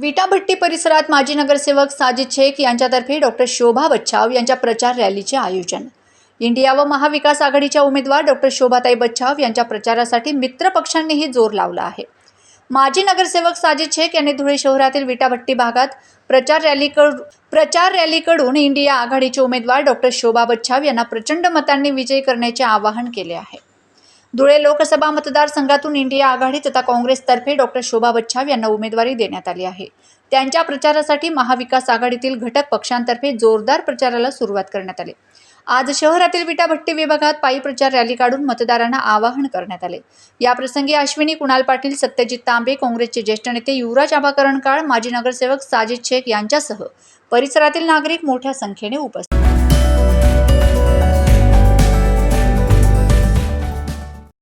विटाभट्टी परिसरात माजी नगरसेवक साजिद शेख यांच्यातर्फे डॉक्टर शोभा बच्छाव यांच्या प्रचार रॅलीचे आयोजन. इंडिया व महाविकास आघाडीच्या उमेदवार डॉक्टर शोभाताई बच्छाव यांच्या प्रचारासाठी मित्र पक्षांनीही जोर लावला आहे. माजी नगरसेवक साजिद शेख यांनी धुळे शहरातील विटाभट्टी भागात प्रचार रॅलीकडून प्रचार रॅलीकडून इंडिया आघाडीचे उमेदवार डॉक्टर शोभा बच्छाव यांना प्रचंड मतांनी विजयी करण्याचे आवाहन केले आहे. धुळे लोकसभा मतदारसंघातून इंडिया आघाडी तथा काँग्रेसतर्फे डॉक्टर शोभा बच्छाव यांना उमेदवारी देण्यात आली आहे. त्यांच्या प्रचारासाठी महाविकास आघाडीतील घटक पक्षांतर्फे जोरदार प्रचाराला सुरुवात करण्यात आली. आज शहरातील विटाभट्टी विभागात पायी प्रचार रॅली काढून मतदारांना आवाहन करण्यात आले. याप्रसंगी अश्विनी कुणाल पाटील सत्यजित तांबे काँग्रेसचे ज्येष्ठ नेते युवराज आभाकरण काळ माजी नगरसेवक साजिद शेख यांच्यासह परिसरातील नागरिक मोठ्या संख्येने उपस्थित